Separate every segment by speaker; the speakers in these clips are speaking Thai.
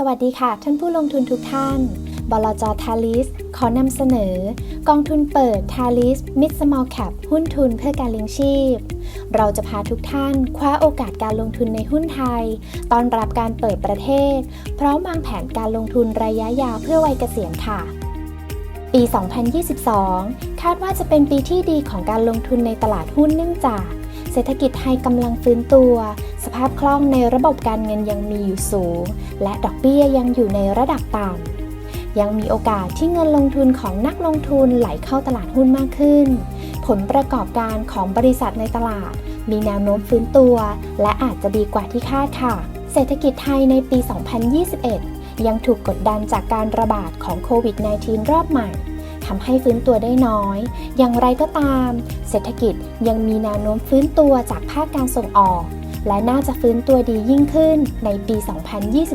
Speaker 1: สวัสดีค่ะ ท่านผู้ลงทุนทุกท่าน บลจทาลิส ขอนำเสนอ กองทุนเปิดทาลิสมิดสมอลแคปหุ้นทุนเพื่อการเลี้ยงชีพ เราจะพาทุกท่านคว้าโอกาสการลงทุนในหุ้นไทย ตอนรับการเปิดประเทศ พร้อมวางแผนการลงทุนระยะยาวเพื่อวัยเกษียณค่ะปี 2022 คาดว่าจะเป็นปีที่ดีของการลงทุนในตลาดหุ้นเนื่องจาก ศรษฐกิจไทยกำลังฟื้นตัว สภาพคล่องในระบบการเงินยังมีอยู่สูง และดอกเบี้ยยังอยู่ในระดับต่ำ ยังมีโอกาสที่เงินลงทุนของนักลงทุนไหลเข้าตลาดหุ้นมากขึ้น ผลประกอบการของบริษัทในตลาด มีแนวโน้มฟื้นตัว และอาจจะดีกว่าที่คาดค่ะ เศรษฐกิจไทยในปี 2021 ยังถูกกดดันจากการระบาดของโควิด -19 รอบใหม่ ทำให้ฟื้นตัวได้น้อย อย่างไรก็ตาม เศรษฐกิจยังมีแนวโน้มฟื้นตัวจากภาคการส่งออก และน่าจะฟื้นตัวดียิ่งขึ้นในปี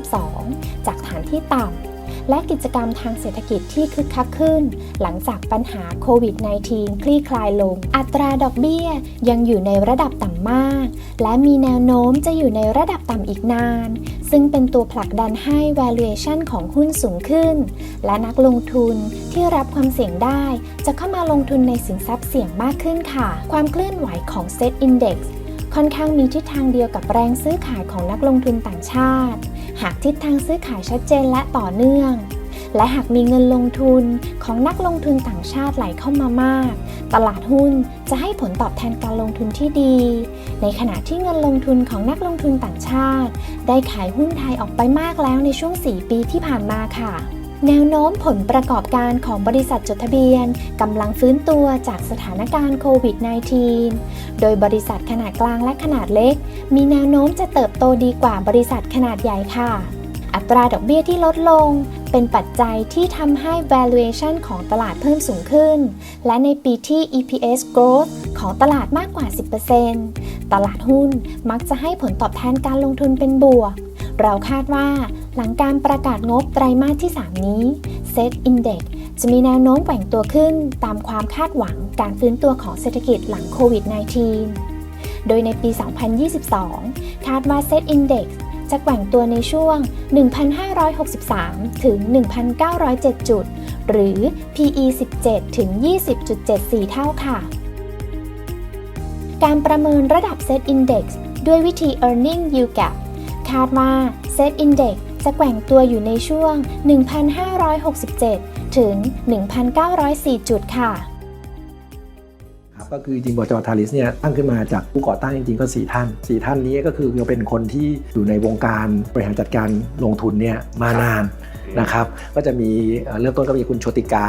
Speaker 1: 2022 จากฐานที่ต่ำ และกิจกรรมทางเศรษฐกิจที่คึกคักขึ้น หลังจากปัญหาโควิด -19 คลี่คลายลง อัตราดอกเบี้ยยังอยู่ในระดับต่ำมาก และมีแนวโน้มจะอยู่ในระดับต่ำอีกนาน ซึ่งเป็นตัวผลักดันให้ valuation ของหุ้นสูงขึ้น และนักลงทุนที่รับความเสี่ยงได้ จะเข้ามาลงทุนในสินทรัพย์เสี่ยงมากขึ้นค่ะ ความเคลื่อนไหวของ Set Index ค่อนข้างมีทิศทางเดียวกับแรงซื้อขายของนักลงทุนต่างชาติ หากทิศทางซื้อขายชัดเจนและต่อเนื่อง และหากมีเงินลงทุนของนักลงทุนต่างชาติไหลเข้ามามาก ตลาดหุ้นจะให้ผลตอบแทนการลงทุนที่ดี ในขณะที่เงินลงทุนของนักลงทุนต่างชาติ ได้ขายหุ้นไทยออกไปมากแล้วในช่วง 4 ปีที่ผ่านมาค่ะ แนวโน้มผลประกอบการของบริษัทจดทะเบียนกำลังฟื้นตัวจากสถานการณ์โควิด -19 โดยบริษัทขนาดกลางและขนาดเล็ก มีแนวโน้มจะเติบโตดีกว่าบริษัทขนาดใหญ่ค่ะ อัตราดอกเบี้ยที่ลดลง เป็นปัจจัยที่ทำให้ valuation ของตลาดเพิ่มสูงขึ้น และในปีที่ EPS growth ของตลาดมากกว่า 10%ตลาดหุ้นมักจะให้ผลตอบแทนการลงทุนเป็นบวก เราคาดว่าหลังการประกาศงบไตรมาสที่ 3 นี้ Set Index จะมีแนวโน้มแกว่งตัวขึ้นตามความคาดหวังการฟื้นตัวของเศรษฐกิจหลังโควิด -19 โดยในปี 2022 คาดว่า Set Index จะแกว่งตัวในช่วง 1,563 ถึง 1,907 จุด หรือ PE 17 ถึง 20.74 เท่าค่ะ การประเมินระดับ Set Index ด้วยวิธี Earning Yield Gap คาดว่า Set Index จะแกว่งตัวอยู่ในช่วง 1,567 ถึง 1,904 จุดค่ะ
Speaker 2: ครับก็คือจริงบจทาริสเนี่ยตั้งขึ้นมาจากผู้ก่อตั้งจริงๆก็ 4 ท่าน 4 ท่านนี้ก็คือเป็นคนที่อยู่ในวงการบริหารจัดการลงทุนเนี่ยมานานนะครับก็จะมีเอ่อเริ่มต้นก็มีคุณโชติกา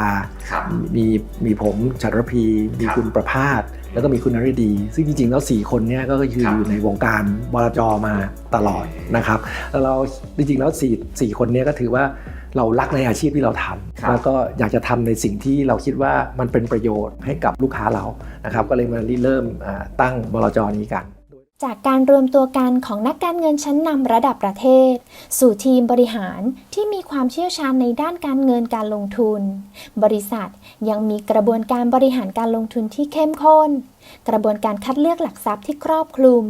Speaker 3: ครับ
Speaker 2: มีมีผมชัตรพี มี
Speaker 3: ครับ
Speaker 2: คุณประภาส แล้วก็มีคุณนฤดี ซึ่งจริงๆ แล้ว 4 คนเนี่ยก็คือ
Speaker 3: ครับ
Speaker 2: อยู่ในวงการบลจมาตลอดนะครับแล้วเราจริงๆแล้ว4 4คนเนี้ก็ถือว่าเรารักในอาชีพที่เราท
Speaker 3: ครับำ
Speaker 2: แล้วก็อยากจะทำในสิ่งที่เราคิดว่ามันเป็นประโยชน์ให้กับลูกค้าเรานะครับก็เลยมาริเริ่มอ่าตั้งบลจนี้กัน
Speaker 1: จากการรวมตัวกันของนักการเงินชั้นนำระดับประเทศ สู่ทีมบริหารที่มีความเชี่ยวชาญในด้านการเงินการลงทุน บริษัทยังมีกระบวนการบริหารการลงทุนที่เข้มข้น กระบวนการคัดเลือกหลักทรัพย์ที่ครอบคลุม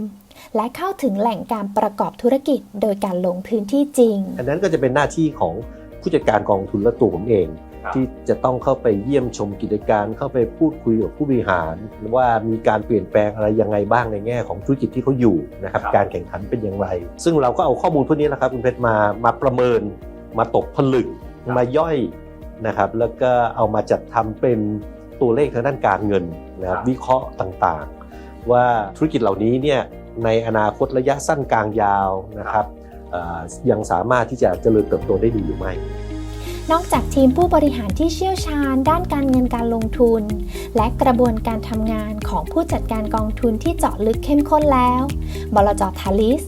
Speaker 1: และเข้าถึงแหล่งการประกอบธุรกิจโดยการลงพื้นที่จริง
Speaker 4: อันนั้นก็จะเป็นหน้าที่ของผู้จัดการกองทุนและตัวผมเอง ที่จะต้องเข้าไปเยี่ยมชมกิจการเข้าไปพูดคุยกับผู้บริหาร ว่ามีการเปลี่ยนแปลงอะไรยังไงบ้างในแง่ของธุรกิจที่เขาอยู่นะครับ
Speaker 3: ครับ
Speaker 4: การแข่งขันเป็นอย่างไร ซึ่งเราก็เอาข้อมูลพวกนี้แหละครับคุณเพชรมามาประเมิน มาตกผลึกมาย่อยนะครับแล้วก็เอามาจัดทำเป็นตัวเลขทางด้านการเงินนะครับวิเคราะห์ต่างๆ ว่าธุรกิจเหล่านี้เนี่ยในอนาคตระยะสั้นกลางยาวนะครับเอ่อยังสามารถที่จะเจริญเติบโตได้ดีหรือไม่
Speaker 1: นอกจากทีมผู้บริหารที่เชี่ยวชาญ ด้านการเงินการลงทุน และกระบวนการทำงานของผู้จัดการกองทุนที่เจาะลึกเข้มข้นแล้ว บลจทาลิส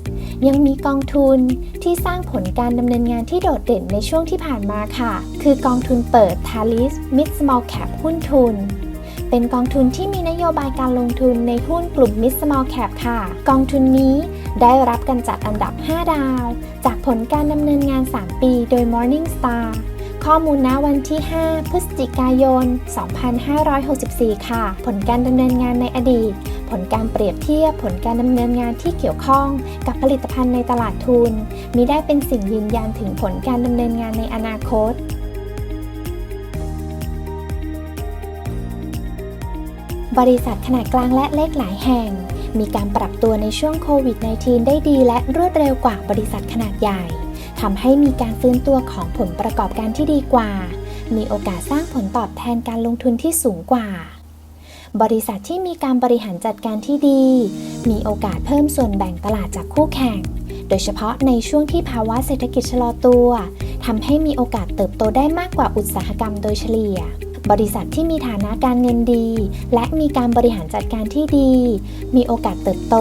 Speaker 1: ยังมีกองทุนที่สร้างผลการดำเนินงานที่โดดเด่นในช่วงที่ผ่านมาค่ะ คือกองทุนเปิดทาลิส Mid Small Cap หุ้นทุนเป็นกองทุนที่มีนโยบายการลงทุนในหุ้นกลุ่ม Mid Small Cap ค่ะ กองทุนนี้ได้รับการจัดอันดับ 5 ดาว จากผลการดำเนินงาน 3 ปีโดย Morningstar ข้อมูลณวันที่ 5 พฤศจิกายน 2564 ค่ะ ผลการดำเนินงานในอดีต ผลการเปรียบเทียบผลการดำเนินงานที่เกี่ยวข้องกับผลิตภัณฑ์ในตลาดทุนมิได้เป็นสิ่งยืนยันถึงผลการดำเนินงานในอนาคตบริษัทขนาดกลางและเล็กหลายแห่ง มีการปรับตัวในช่วงโควิด -19 ได้ดีและรวดเร็วกว่าบริษัทขนาดใหญ่ ทำให้มีการฟื้นตัวของผลประกอบการที่ดีกว่า มีโอกาสสร้างผลตอบแทนการลงทุนที่สูงกว่า บริษัทที่มีการบริหารจัดการที่ดี มีโอกาสเพิ่มส่วนแบ่งตลาดจากคู่แข่ง โดยเฉพาะในช่วงที่ภาวะเศรษฐกิจชะลอตัวทำให้มีโอกาสเติบโตได้มากกว่าอุตสาหกรรมโดยเฉลี่ยบริษัทที่มีฐานะการเงินดี และมีการบริหารจัดการที่ดี มีโอกาสเติบโต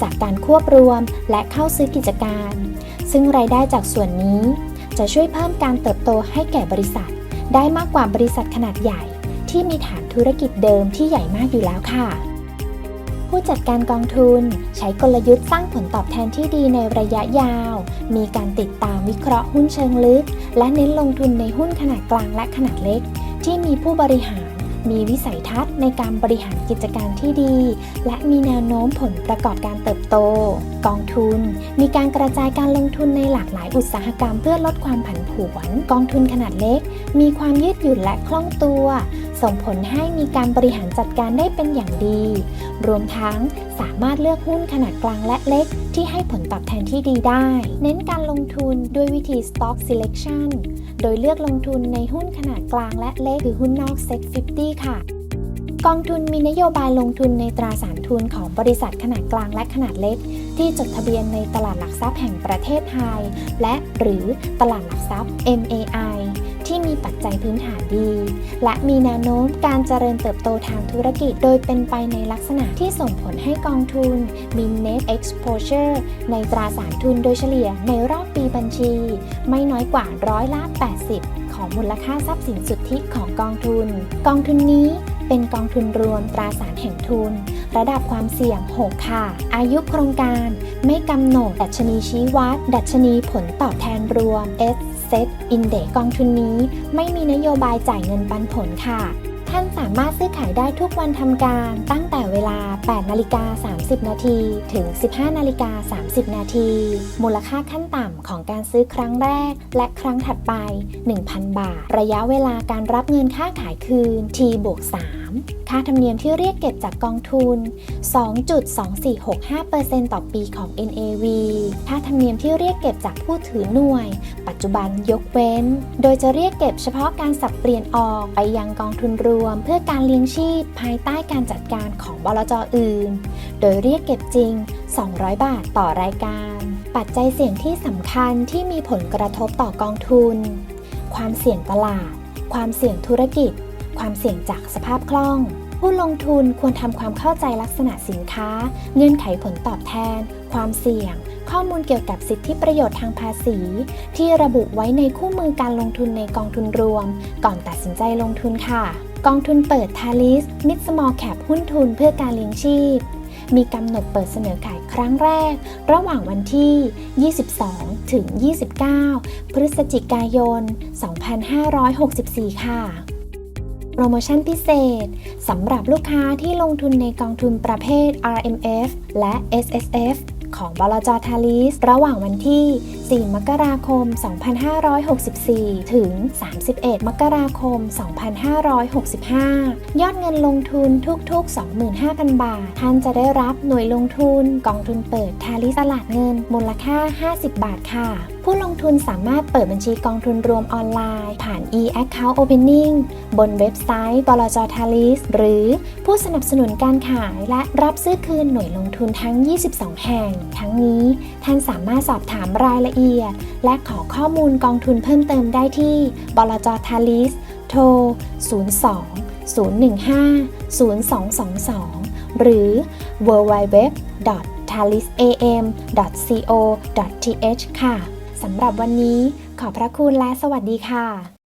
Speaker 1: จากการควบรวมและเข้าซื้อกิจการ ซึ่งรายได้จากส่วนนี้ จะช่วยเพิ่มการเติบโตให้แก่บริษัท ได้มากกว่าบริษัทขนาดใหญ่ ที่มีฐานธุรกิจเดิมที่ใหญ่มากอยู่แล้วค่ะ ผู้จัดการกองทุน ใช้กลยุทธ์สร้างผลตอบแทนที่ดีในระยะยาว มีการติดตามวิเคราะห์หุ้นเชิงลึก และเน้นลงทุนในหุ้นขนาดกลางและขนาดเล็ก ที่มีผู้บริหาร มีวิสัยทัศน์ในการบริหารกิจการที่ดี และมีแนวโน้มผลประกอบการเติบโต กองทุน มีการกระจายการลงทุนในหลากหลายอุตสาหกรรมเพื่อลดความผันผวน กองทุนขนาดเล็ก มีความยืดหยุ่นและคล่องตัว ส่งผลให้มีการบริหารจัดการได้เป็นอย่างดี รวมทั้งสามารถเลือกหุ้นขนาดกลางและเล็ก ที่ให้ผลตอบแทนที่ดีได้ เน้นการลงทุนด้วยวิธี stock selection โดยเลือกลงทุนในหุ้นขนาดกลางและเล็กหรือหุ้นนอกเซ็ต50 ค่ะ กองทุนมีนโยบายลงทุนในตราสารทุนของบริษัทขนาดกลางและขนาดเล็ก ที่จดทะเบียนในตลาดหลักทรัพย์แห่งประเทศไทย และหรือตลาดหลักทรัพย์ MAI ที่มีปัจจัยพื้นฐานดี และมีแนวโน้มการเจริญเติบโตทางธุรกิจ โดยเป็นไปในลักษณะที่ส่งผลให้กองทุนมี net exposure ในตราสารทุนโดยเฉลี่ยในรอบปีบัญชี ไม่น้อยกว่าร้อยละ80 ของมูลค่าทรัพย์สินสุทธิของกองทุน กองทุนนี้เป็นกองทุนรวมตราสารแห่งทุน ระดับความเสี่ยง 6 ค่ะ อายุโครงการไม่กำหนด ดัชนีชี้วัด ดัชนีผลตอบแทนรวม S Set Index กองทุนนี้ ไม่มีนโยบายจ่ายเงินปันผลค่ะ ท่านสามารถซื้อขายได้ทุกวันทำการตั้งแต่เวลา 8 นาฬิกา 30 นาที ถึง 15 นาฬิกา 30 นาที มูลค่าขั้นต่ำของการซื้อครั้งแรก และครั้งถัดไป 1,000 บาท ระยะเวลาการรับเงินค่าขายคืน T บวก3ค่าธรรมเนียมที่เรียกเก็บจากกองทุน 2.2465%ต่อปีของ NAV ค่าธรรมเนียมที่เรียกเก็บจากผู้ถือหน่วย ปัจจุบันยกเว้น โดยจะเรียกเก็บเฉพาะการสับเปลี่ยนออกไปยังกองทุนรวมเพื่อการเลี้ยงชีพภายใต้การจัดการของบลจอื่น โดยเรียกเก็บจริง 200 บาทต่อรายการ ปัจจัยเสี่ยงที่สำคัญที่มีผลกระทบต่อกองทุน ความเสี่ยงตลาด ความเสี่ยงธุรกิจ ความเสี่ยงจากสภาพคล่อง ผู้ลงทุนควรทำความเข้าใจลักษณะสินค้า เงื่อนไขผลตอบแทน ความเสี่ยงข้อมูลเกี่ยวกับสิทธิประโยชน์ทางภาษี ที่ระบุไว้ในคู่มือการลงทุนในกองทุนรวม ก่อนตัดสินใจลงทุนค่ะ กองทุนเปิด t a l i s Mid Small Cap หุ้นทุนเพื่อการเลี้ยงชีพ มีกำหนดเปิดเสนอขายครั้งแรก ระหว่างวันที่ 22 ถึง 29 พฤศจิกายน 2564 ค่ะ โปรโมชั่นพิเศษสำหรับลูกค้าที่ลงทุนในกองทุนประเภท RMF และ SSF ของบลจทาลิส ระหว่างวันที่ 4 มกราคม 2564 ถึง 31 มกราคม 2565 ยอดเงินลงทุนทุกๆ 25,000 บาท ท่านจะได้รับหน่วยลงทุน กองทุนเปิดทาลิสตลาดเงินมูลค่า 50 บาทค่ะผู้ลงทุนสามารถเปิดบัญชีกองทุนรวมออนไลน์ ผ่าน e-account opening บนเว็บไซต์บลจทาลิสหรือผู้สนับสนุนการขายและรับซื้อคืนหน่วยลงทุนทั้ง 22 แห่ง ทั้งนี้ท่านสามารถสอบถามรายละเอียด และขอข้อมูลกองทุนเพิ่มเติมได้ที่บลจทาลิสโทร 02 015 0222 หรือ www.talisam.co.th ค่ะ สำหรับวันนี้ขอพระคุณและสวัสดีค่ะ